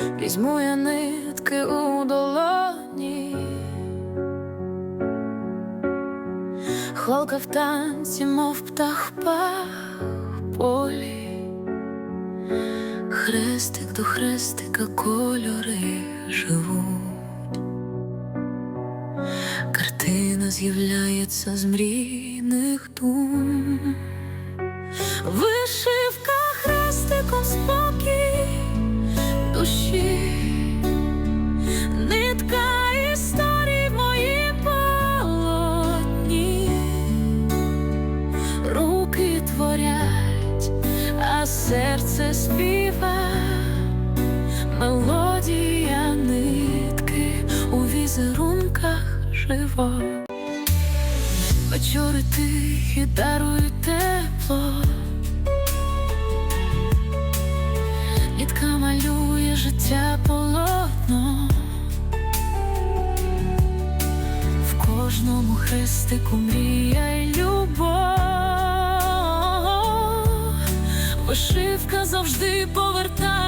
візьму я нитки у долоні, Холка в танці, мов птах пах полі, хрестик до хрестика кольори живуть. Картина з'являється з мрійних дум. Вишивка хрестиком спокій руки творять, а серце співа, мелодія нитки у візерунках жива. Вечори тихі дарують тепло. Нітка малює життя полотно. В кожному хрестику мрія й любов. Вишивка завжди повертає